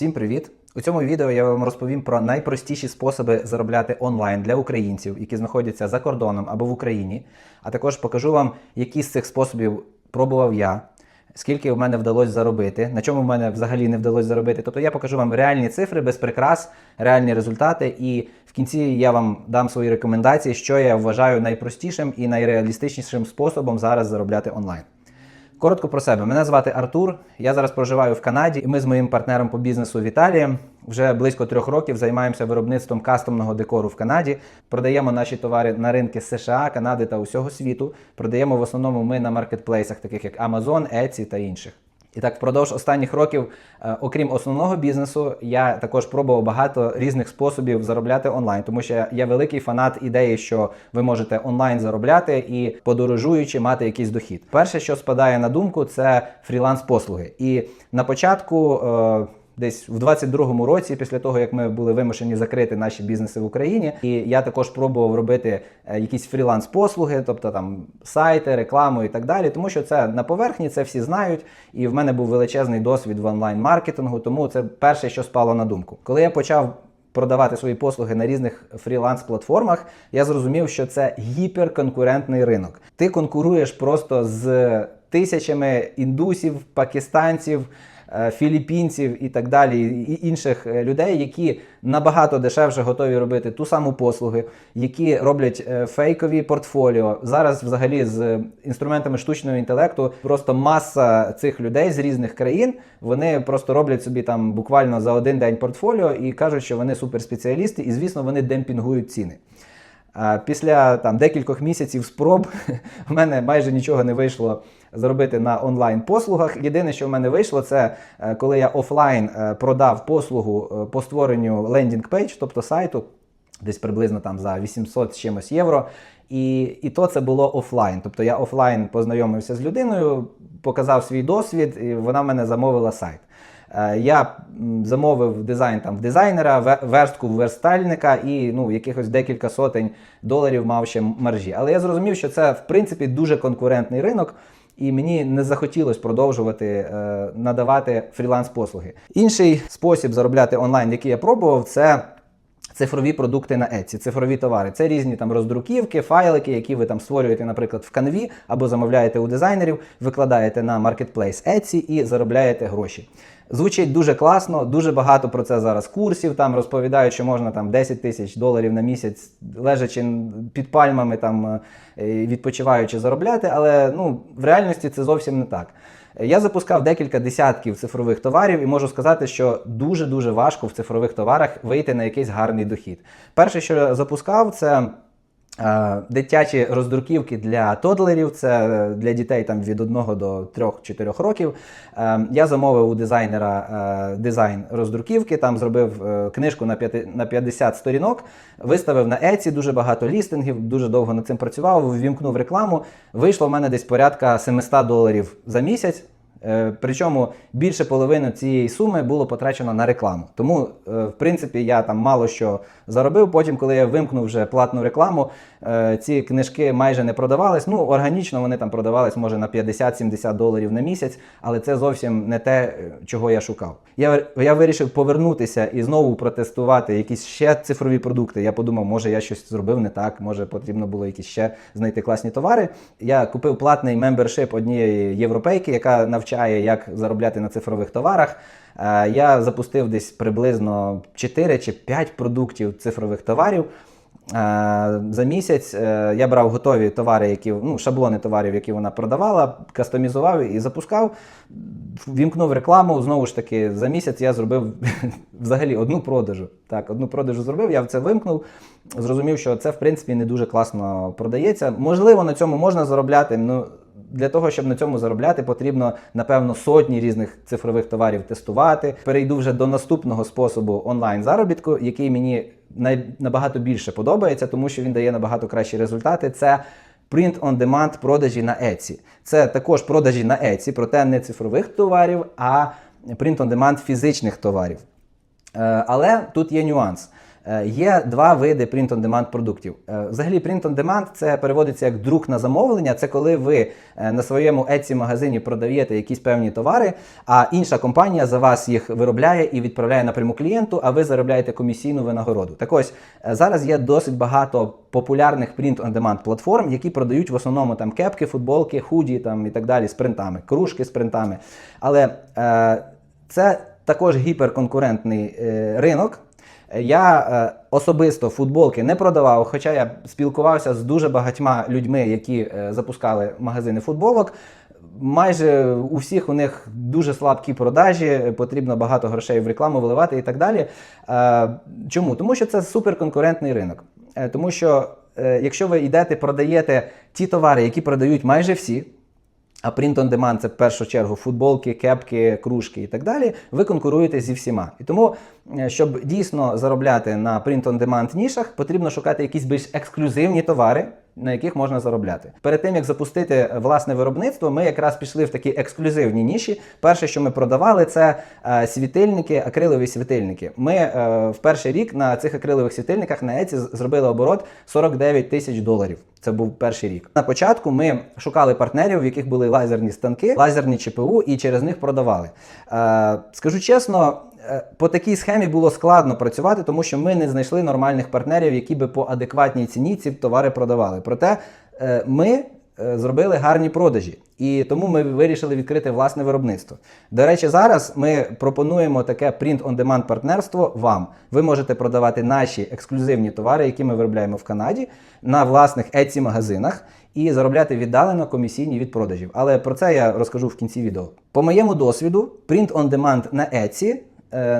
Всім привіт! У цьому відео я вам розповім про найпростіші способи заробляти онлайн для українців, які знаходяться за кордоном або в Україні. А також покажу вам, які з цих способів пробував я, скільки в мене вдалося заробити, на чому в мене взагалі не вдалося заробити. Тобто я покажу вам реальні цифри без прикрас, реальні результати, і в кінці я вам дам свої рекомендації, що я вважаю найпростішим і найреалістичнішим способом зараз заробляти онлайн. Коротко про себе. Мене звати Артур. Я зараз проживаю в Канаді, і ми з моїм партнером по бізнесу Віталієм вже близько трьох років займаємося виробництвом кастомного декору в Канаді. Продаємо наші товари на ринки США, Канади та усього світу. Продаємо в основному ми на маркетплейсах, таких як Amazon, Etsy та інших. І так, впродовж останніх років, е, окрім основного бізнесу, я також пробував багато різних способів заробляти онлайн, тому що я великий фанат ідеї, що ви можете онлайн заробляти і подорожуючи мати якийсь дохід. Перше, що спадає на думку, це фріланс-послуги. І на початку. Десь в 22-му році, після того як ми були вимушені закрити наші бізнеси в Україні, і я також пробував робити е, якісь фріланс-послуги, тобто там сайти, рекламу і так далі. Тому що це на поверхні, це всі знають. І в мене був величезний досвід в онлайн-маркетингу, тому це перше, що спало на думку. Коли я почав продавати свої послуги на різних фріланс-платформах, я зрозумів, що це гіперконкурентний ринок. Ти конкуруєш просто з тисячами індусів, пакистанців. Е, Філіппінців і так далі, і інших е, людей, які набагато дешевше готові робити ту саму послуги, які роблять е, фейкові портфоліо. Зараз, взагалі, з інструментами штучного інтелекту, просто маса цих людей з різних країн. Вони просто роблять собі там буквально за один день портфоліо і кажуть, що вони суперспеціалісти, і звісно, вони демпінгують ціни. Після там декількох місяців спроб в мене майже нічого не вийшло зробити на онлайн-послугах. Єдине, що в мене вийшло, це е, коли я офлайн е, продав послугу е, по створенню лендінг-пейдж, тобто сайту, десь приблизно там за 800 з чимось євро. І, і то це було офлайн. Тобто я офлайн познайомився з людиною, показав свій досвід, і вона в мене замовила сайт. Я замовив дизайн там в дизайнера, ве- верстку в верстальника і ну, якихось декілька сотень доларів мав ще маржі. Але я зрозумів, що це в принципі дуже конкурентний ринок. І мені не захотілося продовжувати е, надавати фріланс-послуги. Інший спосіб заробляти онлайн, який я пробував, це цифрові продукти на Etsy, цифрові товари. Це різні там роздруківки, файлики, які ви там створюєте, наприклад, в канві або замовляєте у дизайнерів, викладаєте на маркетплейс Etsy і заробляєте гроші. Звучить дуже класно, дуже багато про це зараз курсів. Там розповідають, що можна там 10 тисяч доларів на місяць, лежачи під пальмами, там е, відпочиваючи заробляти. Але ну в реальності це зовсім не так. Я запускав декілька десятків цифрових товарів і можу сказати, що дуже дуже важко в цифрових товарах вийти на якийсь гарний дохід. Перше, що я запускав, це. Дитячі роздруківки для тодлерів, це е, для дітей там від 1 до 3-4 років. Е, Я замовив у дизайнера е, дизайн роздруківки, там зробив книжку на 50 сторінок, виставив на Etsy дуже багато лістингів, дуже довго над цим працював, ввімкнув рекламу. Вийшло в мене десь порядка 700 доларів за місяць. Е, Причому більше половини цієї суми було потрачено на рекламу. Тому, е, в принципі, я там мало що заробив. Потім, коли я вимкнув вже платну рекламу, е, ці книжки майже не продавались. Ну, органічно вони там продавались може на 50-70 доларів на місяць, але це зовсім не те, чого я шукав. Я, я вирішив повернутися і знову протестувати якісь ще цифрові продукти. Я подумав, може я щось зробив не так, може потрібно було якісь ще знайти класні товари. Я купив платний мембершип однієї європейки, яка навчає, як заробляти на цифрових товарах. Е, Я запустив десь приблизно 4 чи 5 продуктів цифрових товарів. Е, За місяць е, я брав готові товари, які ну, шаблони товарів, які вона продавала, кастомізував і запускав, вімкнув рекламу. Знову ж таки, за місяць я зробив взагалі одну продажу. Так, одну продажу зробив, я це вимкнув. Зрозумів, що це в принципі не дуже класно продається. Можливо, на цьому можна заробляти. Ну для того, щоб на цьому заробляти, потрібно напевно сотні різних цифрових товарів тестувати. Перейду вже до наступного способу онлайн заробітку, який мені набагато більше подобається, тому що він дає набагато кращі результати. Це Print on demand продажі на Etsy. Це також продажі на Etsy, проте не цифрових товарів, а print on demand фізичних товарів. Е, Але тут є нюанс. Е, Є два види print-on-demand продуктів. Е, Взагалі, print-on-demand це переводиться як друк на замовлення. Це коли ви е, на своєму Etsy магазині продаєте якісь певні товари, а інша компанія за вас їх виробляє і відправляє напряму клієнту, а ви заробляєте комісійну винагороду. Так ось зараз є досить багато популярних print-on-demand платформ, які продають в основному там кепки, футболки, худі там і так далі з принтами, кружки з принтами. Але е, це також гіперконкурентний е, ринок. Я е, особисто футболки не продавав, хоча я спілкувався з дуже багатьма людьми, які е, запускали магазини футболок. Майже у всіх у них дуже слабкі продажі, потрібно багато грошей в рекламу вливати і так далі. Е, чому? Тому що це суперконкурентний ринок. Тому що якщо ви йдете, продаєте ті товари, які продають майже всі, а print on demand це в першу чергу футболки, кепки, кружки і так далі. Ви конкуруєте зі всіма. І тому, е, щоб дійсно заробляти на print on demand нішах, потрібно шукати якісь більш ексклюзивні товари. На яких можна заробляти перед тим як запустити власне виробництво, ми якраз пішли в такі ексклюзивні ніші. Перше, що ми продавали, це е, світильники, акрилові світильники. Ми е, в перший рік на цих акрилових світильниках на Еці зробили оборот 49 тисяч доларів. Це був перший рік. На початку ми шукали партнерів, в яких були лазерні станки, лазерні ЧПУ, і через них продавали. Е, скажу чесно. Е, По такій схемі було складно працювати, тому що ми не знайшли нормальних партнерів, які би по адекватній ціні ці товари продавали. Проте е, ми е, зробили гарні продажі, і тому ми вирішили відкрити власне виробництво. До речі, зараз ми пропонуємо таке print-on-demand партнерство вам. Ви можете продавати наші ексклюзивні товари, які ми виробляємо в Канаді, на власних Etsy магазинах і заробляти віддалено комісійні від продажів. Але про це я розкажу в кінці відео. По моєму досвіду, print-on-demand на Etsy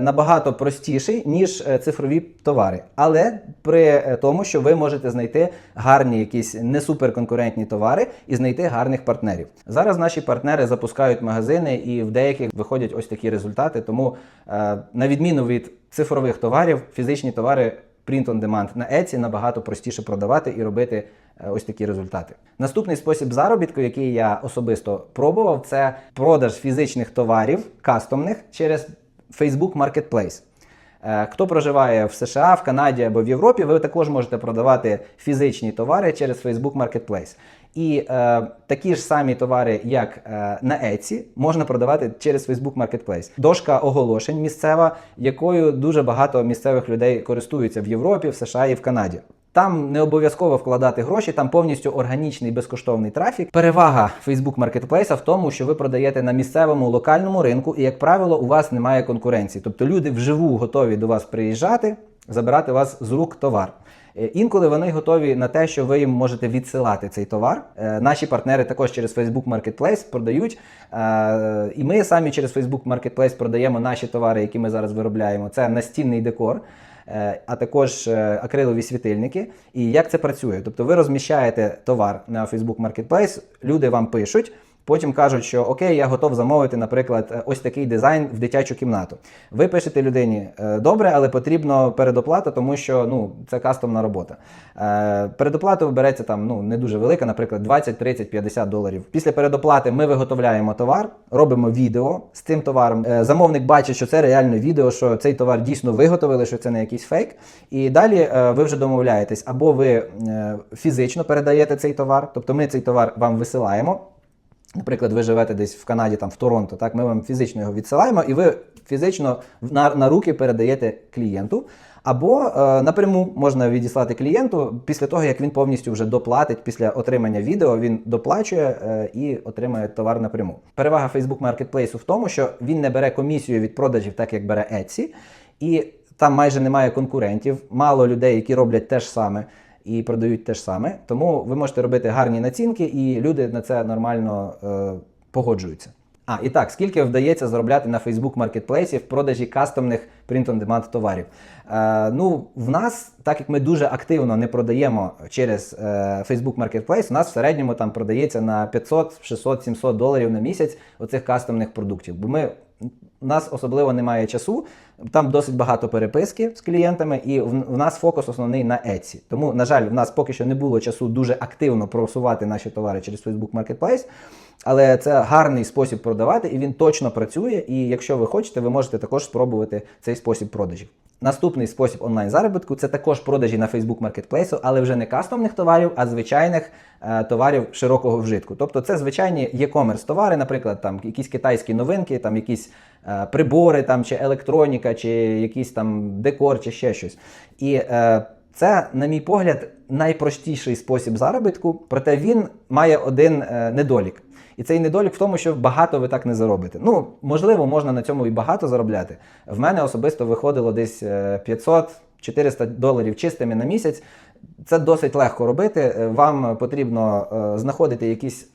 набагато простіший, ніж е, цифрові товари. Але при е, тому, що ви можете знайти гарні якісь не суперконкурентні товари і знайти гарних партнерів. Зараз наші партнери запускають магазини, і в деяких виходять ось такі результати. Тому, е, на відміну від цифрових товарів, фізичні товари print on demand на Etsy набагато простіше продавати і робити е, ось такі результати. Наступний спосіб заробітку, який я особисто пробував, це продаж фізичних товарів кастомних через Facebook Marketplace. Е, Хто проживає в США, в Канаді або в Європі, ви також можете продавати фізичні товари через Facebook Marketplace. І е, такі ж самі товари, як е, на Etsy, можна продавати через Facebook Marketplace. Дошка оголошень місцева, якою дуже багато місцевих людей користуються в Європі, в США і в Канаді. Там не обов'язково вкладати гроші, там повністю органічний безкоштовний трафік. Перевага Facebook Marketplace в тому, що ви продаєте на місцевому локальному ринку, і, як правило, у вас немає конкуренції. Тобто люди вживу готові до вас приїжджати, забирати у вас з рук товар. Е, Інколи вони готові на те, що ви їм можете відсилати цей товар. Е, Наші партнери також через Facebook Marketplace продають. Е, І ми самі через Facebook Marketplace продаємо наші товари, які ми зараз виробляємо. Це настінний декор. Е, А також е, акрилові світильники. І як це працює? Тобто ви розміщаєте товар на Facebook Marketplace, люди вам пишуть, Потім кажуть, що окей, я готов замовити, наприклад, е, ось такий дизайн в дитячу кімнату. Ви пишете людині «Е, добре, але потрібно передоплата, тому що ну це кастомна робота. Е, Передоплата береться там ну не дуже велика, наприклад, 20, 30, 50 доларів. Після передоплати ми виготовляємо товар, робимо відео з цим товаром. Замовник бачить, що це реальне відео, що цей товар дійсно виготовили, що це не якийсь фейк. І далі ви вже домовляєтесь, або ви фізично передаєте цей товар, тобто ми цей товар вам висилаємо. Наприклад, ви живете десь в Канаді, там в Торонто, так ми вам фізично його відсилаємо, і ви фізично на, на руки передаєте клієнту. Або е, напряму можна відіслати клієнту після того, як він повністю вже доплатить після отримання відео, він доплачує е, і отримує товар напряму. Перевага Facebook Marketplace в тому, що він не бере комісію від продажів, так як бере Etsy, і там майже немає конкурентів, мало людей, які роблять те ж саме і продають те ж саме. Тому ви можете робити гарні націнки, і люди на це нормально е, погоджуються. А, і так, скільки вдається заробляти на Facebook Marketplace в продажі кастомних print-on-demand товарів? Е, ну, в нас, так як ми дуже активно не продаємо через е, Facebook Marketplace, у нас в середньому там продається на 500, 600, 700 доларів на місяць оцих кастомних продуктів. Бо ми у нас особливо немає часу, там досить багато переписки з клієнтами, і в, нас фокус основний на Etsy. Тому, на жаль, в нас поки що не було часу дуже активно просувати наші товари через Facebook Marketplace. Але це гарний спосіб продавати, і він точно працює. І якщо ви хочете, ви можете також спробувати цей спосіб продажів. Наступний спосіб онлайн заробітку це також продажі на Facebook Marketplace, але вже не кастомних товарів, а звичайних е, товарів широкого вжитку. Тобто це звичайні e-commerce товари, наприклад, там якісь китайські новинки, там якісь е, прибори, там чи електроніка, чи якийсь там декор, чи ще щось. І е, це, на мій погляд, найпростіший спосіб заробітку, проте він має один е, недолік. І цей недолік в тому, що багато ви так не заробите. Ну, можливо, можна на цьому і багато заробляти. В мене особисто виходило десь е, 500-400 доларів чистими на місяць. Це досить легко робити. Е, Вам потрібно е, знаходити якісь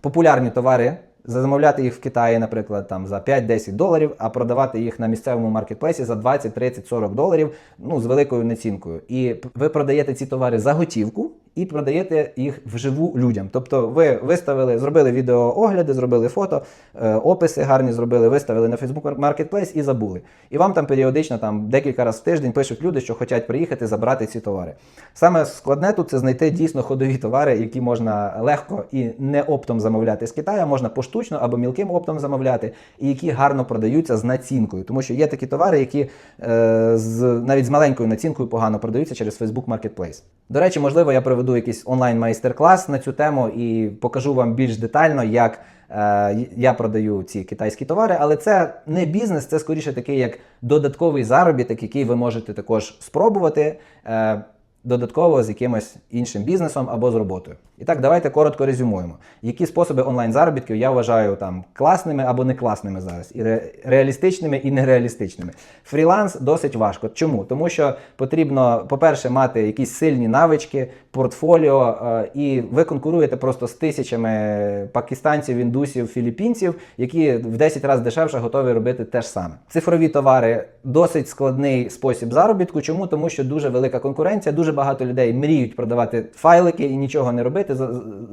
популярні товари, замовляти їх в Китаї, наприклад, там за 5-10 доларів, а продавати їх на місцевому маркетплейсі за 20, 30, 40 доларів, ну з великою націнкою. І ви продаєте ці товари за готівку. І продаєте їх вживу людям. Тобто ви виставили, зробили відеоогляди, зробили фото, е, описи гарні зробили, виставили на Facebook Marketplace і забули. І вам там періодично, там декілька разів в тиждень пишуть люди, що хочуть приїхати забрати ці товари. Саме складне тут це знайти дійсно ходові товари, які можна легко і не оптом замовляти з Китаю, можна поштучно або мілким оптом замовляти, і які гарно продаються з націнкою. Тому що є такі товари, які е, з, навіть з маленькою націнкою погано продаються через Facebook Marketplace. До речі, можливо, я проведу якийсь онлайн майстер-клас на цю тему і покажу вам більш детально, як е, я продаю ці китайські товари, але це не бізнес, це скоріше такий як додатковий заробіток, який ви можете також спробувати. Е, Додатково з якимось іншим бізнесом або з роботою. І так, давайте коротко резюмуємо. Які способи онлайн заробітків я вважаю там класними або не класними зараз, і ре- реалістичними і нереалістичними. Фріланс досить важко. Чому? Тому що потрібно, по-перше, мати якісь сильні навички, портфоліо, е, і ви конкуруєте просто з тисячами пакистанців, індусів, філіппінців, які в 10 разів дешевше готові робити те ж саме. Цифрові товари досить складний спосіб заробітку. Чому? Тому що дуже велика конкуренція, дуже багато людей мріють продавати файлики і нічого не робити,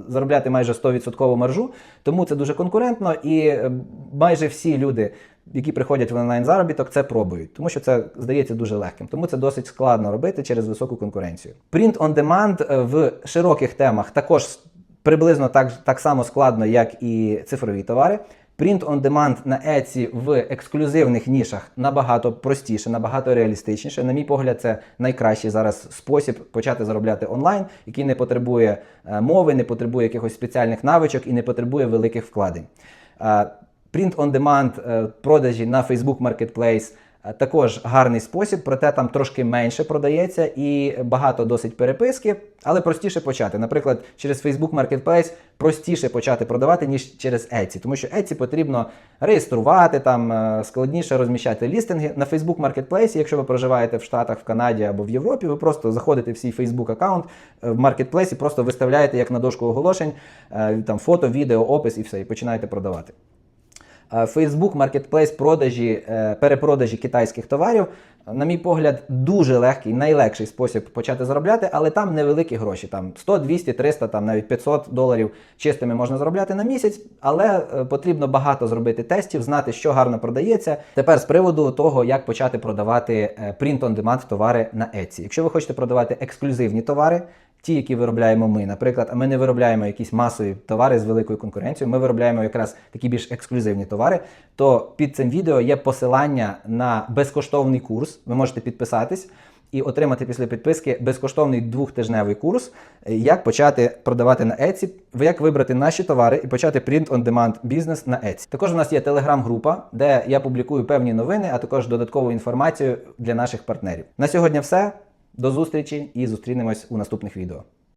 заробляти майже 100% маржу. Тому це дуже конкурентно, і е, майже всі люди. Які приходять в онлайн заробіток, це пробують, тому що це здається дуже легким. Тому це досить складно робити через високу конкуренцію. Print on demand е, в широких темах також приблизно так, так само складно, як і цифрові товари. Print on demand на Etsy в ексклюзивних нішах набагато простіше, набагато реалістичніше. На мій погляд, це найкращий зараз спосіб почати заробляти онлайн, який не потребує е, мови, не потребує якихось спеціальних навичок і не потребує великих вкладень. Е, Print on demand е, продажі на Facebook Marketplace також гарний спосіб, проте там трошки менше продається і багато досить переписки, але простіше почати. Наприклад, через Facebook Marketplace простіше почати продавати, ніж через Etsy, тому що Etsy потрібно реєструвати, там е, складніше розміщати лістинги. На Facebook Marketplace, якщо ви проживаєте в Штатах, в Канаді або в Європі, ви просто заходите в свій Facebook аккаунт е, в Marketplace і просто виставляєте як на дошку оголошень е, там фото, відео, опис і все, і починаєте продавати. Facebook Marketplace продажі, е, перепродажі китайських товарів, на мій погляд, дуже легкий, найлегший спосіб почати заробляти, але там невеликі гроші. Там 100, 200, 300, там навіть 500 доларів чистими можна заробляти на місяць, але е, потрібно багато зробити тестів, знати, що гарно продається. Тепер з приводу того, як почати продавати е, print-on-demand товари на Etsy. Якщо ви хочете продавати ексклюзивні товари, ті, які виробляємо ми, наприклад, а ми не виробляємо якісь масові товари з великою конкуренцією, ми виробляємо якраз такі більш ексклюзивні товари, то під цим відео є посилання на безкоштовний курс. Ви можете підписатись і отримати після підписки безкоштовний двохтижневий курс, е, як почати продавати на Etsy, як вибрати наші товари і почати print-on-demand бізнес на Etsy. Також у нас є телеграм-група, де я публікую певні новини, а також додаткову інформацію для наших партнерів. На сьогодні все. До зустрічі і зустрінемось у наступних відео.